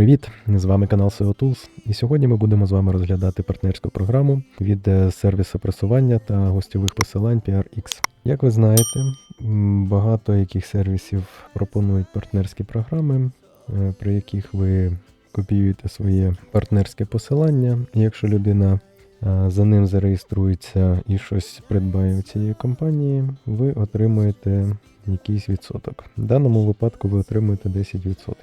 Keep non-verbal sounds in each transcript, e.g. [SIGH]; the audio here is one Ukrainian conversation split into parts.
Привіт! З вами канал SEO Tools. І сьогодні ми будемо з вами розглядати партнерську програму від е, сервісу просування та гостьових посилань PRX. Як ви знаєте, багато яких сервісів пропонують партнерські програми, е, при яких ви копіюєте своє партнерське посилання. Якщо людина е, за ним зареєструється і щось придбає у цієї компанії, ви отримуєте якийсь відсоток. В даному випадку ви отримуєте 10%.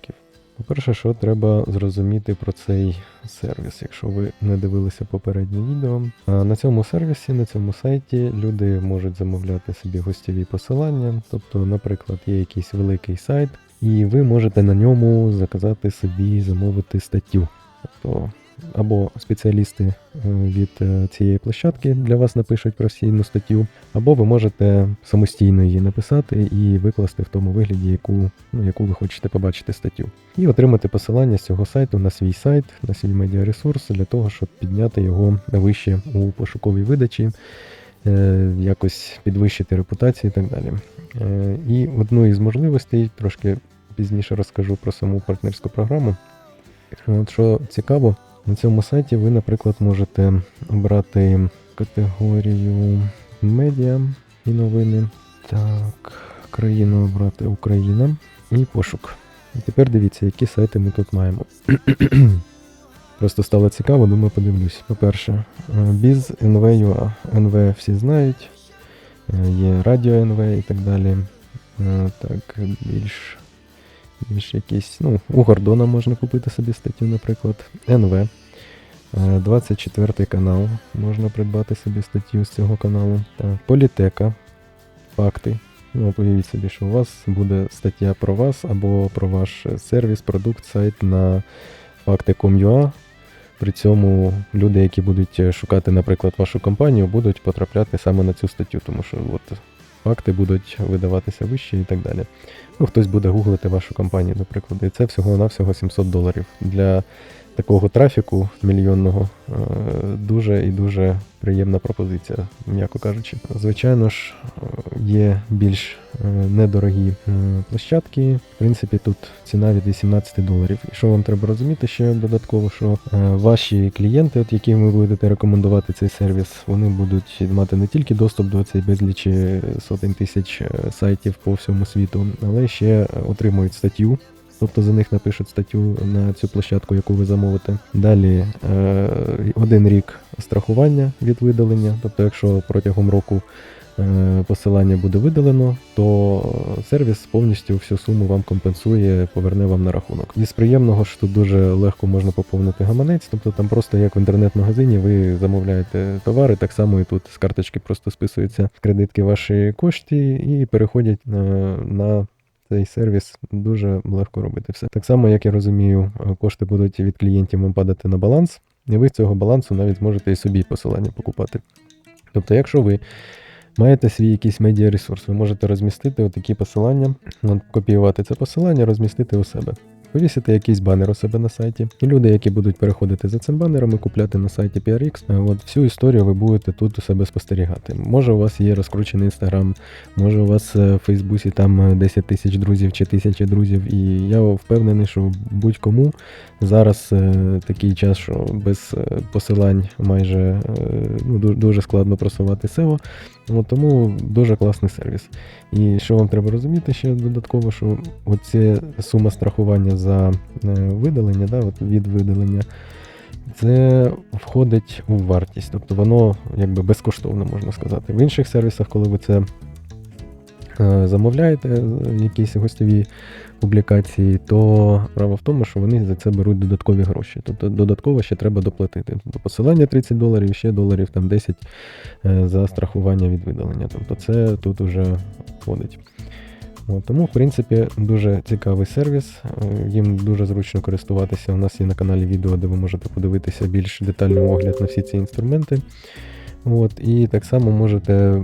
По-перше, що треба зрозуміти про цей сервіс, якщо ви не дивилися попереднє відео. На цьому сервісі, на цьому сайті люди можуть замовляти собі гостєві посилання. Тобто, наприклад, є якийсь великий сайт, і ви можете на ньому заказати собі замовити статтю. Тобто, або спеціалісти е, від е, цієї площадки для вас напишуть професійну статтю, або ви можете самостійно її написати і викласти в тому вигляді, яку, ну, яку ви хочете побачити статтю. І отримати посилання з цього сайту на свій сайт, на свій медіаресурс для того, щоб підняти його вище у пошуковій видачі, е, якось підвищити репутацію і так далі. І одну із можливостей, трошки пізніше розкажу про саму партнерську програму. От що цікаво, на цьому сайті ви, наприклад, можете обрати категорію медіа і новини. Так, країну обрати Україна і пошук. І тепер дивіться, які сайти ми тут маємо. [CLEARS THROAT] Просто стало цікаво, думаю, подивлюсь. По-перше, е, біз NV.ua. NV всі знають. е, Є радіо NV і так далі. Е, Так, більш, більш якісь. Ну, у Гордона можна купити собі статтю, наприклад. НВ. Е, 24 канал. Можна придбати собі статтю з цього каналу. Так, Політека. Факти. Ну, уявіть собі, що у вас буде стаття про вас або про ваш сервіс, продукт, сайт на факти.com.ua. При цьому люди, які будуть е, шукати, наприклад, вашу компанію, будуть потрапляти саме на цю статтю, тому що от факти будуть видаватися вище і так далі. Ну, хтось буде гуглити вашу компанію, наприклад, і це всього-навсього 700 доларів. Для такого трафіку мільйонного е, дуже і дуже приємна пропозиція, м'яко кажучи. Звичайно ж, е, є більш е, недорогі площадки. В принципі, тут ціна від 18 доларів. І що вам треба розуміти ще додатково, що ваші клієнти, от яким ви будете рекомендувати цей сервіс, вони будуть мати не тільки доступ до цієї безлічі сотень тисяч сайтів по всьому світу, але ще отримують статтю. Тобто за них напишуть статтю на цю площадку, яку ви замовите. Далі е, один рік страхування від видалення. Тобто, якщо протягом року е, посилання буде видалено, то сервіс повністю всю суму вам компенсує, поверне вам на рахунок. Із приємного ж тут дуже легко можна поповнити гаманець, тобто там просто як в інтернет-магазині ви замовляєте товари, так само і тут з карточки просто списуються кредитки ваші кошти і переходять е, на цей сервіс дуже легко робити все. Так само, як я розумію, кошти будуть від клієнтів вам падати на баланс, і ви з цього балансу навіть зможете і собі посилання покупати. Тобто, якщо ви маєте свій якийсь медіаресурс, ви можете розмістити отакі посилання, копіювати це посилання, розмістити у себе. Повісити якийсь банер у себе на сайті, і люди, які будуть переходити за цим банером і купляти на сайті PRX, е, от всю історію ви будете тут у себе спостерігати. Може, у вас є розкручений інстаграм, може у вас е, в Фейсбуці там е, 10 тисяч друзів чи тисячі друзів, і я впевнений, що будь-кому зараз е, такий час, що без е, посилань майже е, ну, дуже складно просувати SEO. От, тому дуже класний сервіс. І що вам треба розуміти ще додатково, що оця сума страхування за е, видалення, да, от від видалення, це входить у вартість. Тобто воно якби безкоштовно, можна сказати. В інших сервісах, коли ви це е, замовляєте, е, якісь гостєві публікації, то справа в тому, що вони за це беруть додаткові гроші. Тобто додатково ще треба доплатити. До посилання 30 доларів, ще доларів там 10 е, за страхування від видалення. Тобто це тут уже входить. От, тому, в принципі, дуже цікавий сервіс. е, Їм дуже зручно користуватися. У нас є на каналі відео, де ви можете подивитися більш детальний огляд на всі ці інструменти. От, і так само можете е,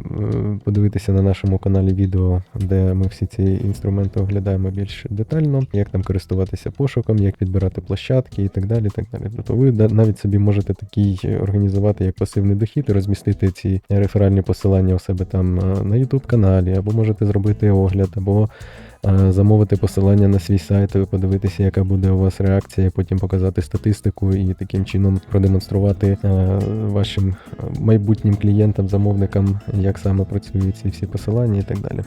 подивитися на нашому каналі відео, де ми всі ці інструменти оглядаємо більш детально, як там користуватися пошуком, як підбирати площадки і так далі. Так далі. Тобто ви навіть собі можете такий організувати як пасивний дохід розмістити ці реферальні посилання у себе там е, на YouTube каналі, або можете зробити огляд, або е, замовити посилання на свій сайт, і подивитися, яка буде у вас реакція, потім показати статистику і таким чином продемонструвати е, вашим е, майбутнім клієнтам, замовникам, як саме працюють ці всі посилання і так далі.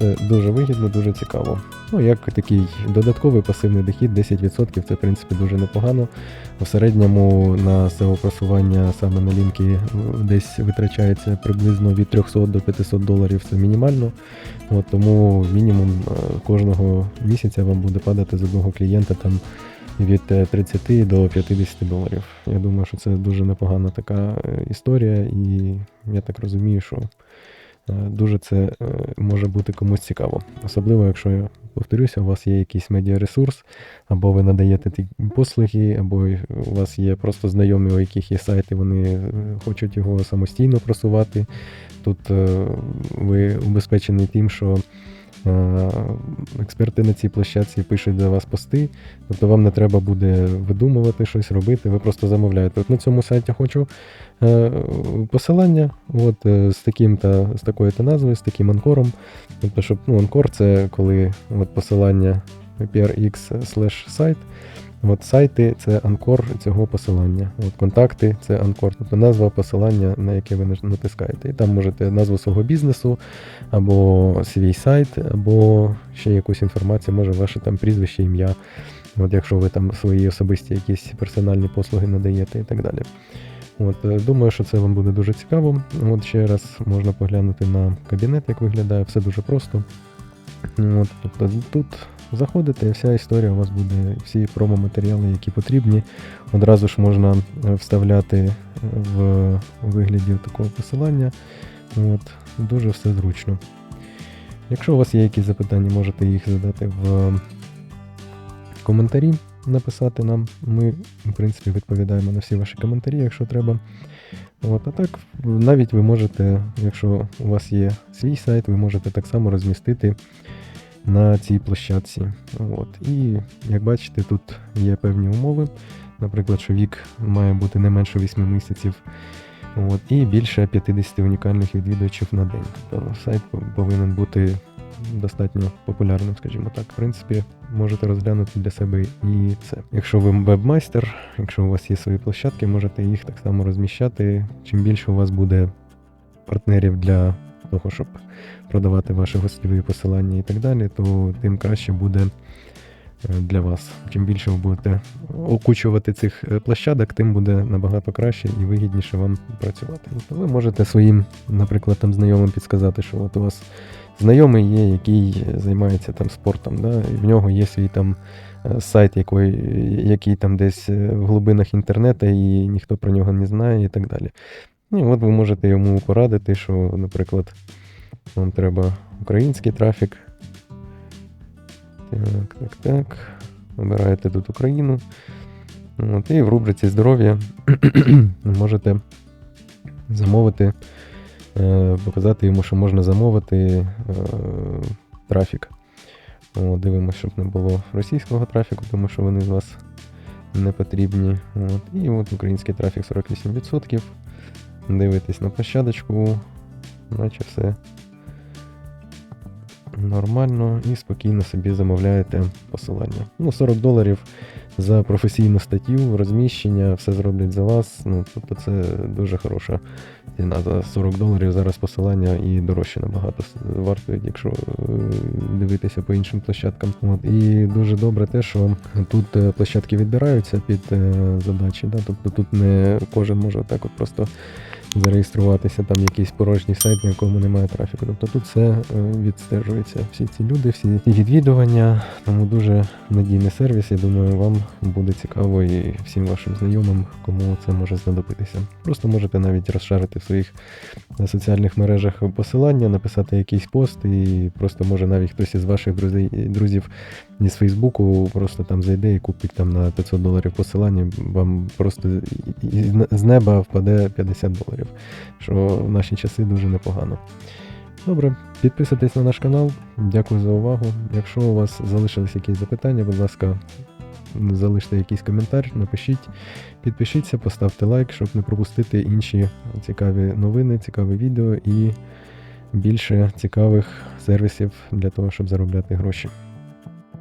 Це дуже вигідно, дуже цікаво. Ну, як такий додатковий пасивний дохід, 10% це в принципі дуже непогано. В середньому на SEO просування саме на лінки десь витрачається приблизно від 300 до 500 доларів, це мінімально. От, тому мінімум е, кожного місяця вам буде падати з одного клієнта там від е, 30 до 50 доларів. Я думаю, що це дуже непогана така е, історія, і я так розумію, що е, дуже це е, може бути комусь цікаво. Особливо, якщо я повторюся, у вас є якийсь медіаресурс, або ви надаєте ті послуги, або у вас є просто знайомі, у яких є сайти, вони е, хочуть його самостійно просувати. Тут е, ви убезпечені тим, що е, експерти на цій площадці пишуть за вас пости, тобто вам не треба буде видумувати щось робити, ви просто замовляєте. От на цьому сайті хочу е, посилання, от з таким та з такою та назвою, з таким анкором. Тобто, щоб ну, анкор це коли от посилання prx slash сайт. От сайти це анкор цього посилання. От контакти це анкор, тобто назва посилання, на яке ви натискаєте. І там можете назву свого бізнесу, або свій сайт, або ще якусь інформацію, може ваше там прізвище, ім'я. От якщо ви там свої особисті якісь персональні послуги надаєте і так далі. От, е, думаю, що це вам буде дуже цікаво. От ще раз можна поглянути на кабінет, як виглядає, все дуже просто. От, тобто тут заходите, і вся історія у вас буде, всі промо-матеріали, які потрібні. Одразу ж можна е, вставляти в вигляді такого посилання. От, дуже все зручно. Якщо у вас є якісь запитання, можете їх задати в коментарі, написати нам. Ми, в принципі, відповідаємо на всі ваші коментарі, якщо треба. От, а так, навіть ви можете, якщо у вас є свій сайт, ви можете так само розмістити на цій площадці. От. І як бачите, тут є певні умови. Наприклад, що вік має бути не менше 8 місяців. От, і більше 50 унікальних відвідувачів на день. Тобто сайт повинен бути достатньо популярним, скажімо так. В принципі, можете розглянути для себе і це. Якщо ви вебмайстер, якщо у вас є свої площадки, можете їх так само розміщати. Чим більше у вас буде партнерів для того, щоб продавати ваші гостєві посилання і так далі, то тим краще буде е, для вас. Чим більше ви будете окучувати цих е, площадок, тим буде набагато краще і вигідніше вам працювати. Тобто ви можете своїм, наприклад, там знайомим підсказати, що от у вас знайомий є, який займається там спортом, да, і в нього є свій там е, сайт, який, який там десь в глибинах інтернету, і ніхто про нього не знає, і так далі. І от ви можете йому порадити, що, наприклад, вам треба український трафік. Так, так, так. Обираєте тут Україну. От, і в рубриці здоров'я [CLEARS THROAT] можете замовити, е, показати йому, що можна замовити е, трафік. От, дивимося, щоб не було російського трафіку, тому що вони з вас не потрібні. От, і от український трафік 48%. Дивитесь на площадочку, наче все нормально і спокійно собі замовляєте посилання. Ну, 40 доларів за професійну статтю, розміщення, все зроблять за вас. Ну, тобто це дуже хороша ціна. За 40 доларів зараз посилання і дорожче набагато вартують, якщо е, дивитися по іншим площадкам. От. І дуже добре те, що тут е, площадки відбираються під е, задачі. Да? Тобто тут не кожен може так от просто зареєструватися там якийсь порожній сайт, на якому немає трафіку. Тобто тут все е, відстежується. Всі ці люди, всі ці відвідування, тому дуже надійний сервіс. Я думаю, вам буде цікаво і всім вашим знайомим, кому це може знадобитися. Просто можете навіть розшарити в своїх е, соціальних мережах посилання, написати якийсь пост, і просто може навіть хтось із ваших друзів, друзів із Фейсбуку просто там зайде і купить там на 500 доларів посилання, вам просто з неба впаде 50 доларів, що в наші часи дуже непогано. Добре, підписуйтесь на наш канал. Дякую за увагу. Якщо у вас залишились якісь запитання, будь ласка, залиште якийсь коментар, напишіть, підпишіться, поставте лайк, щоб не пропустити інші цікаві новини, цікаві відео і більше цікавих сервісів для того, щоб заробляти гроші.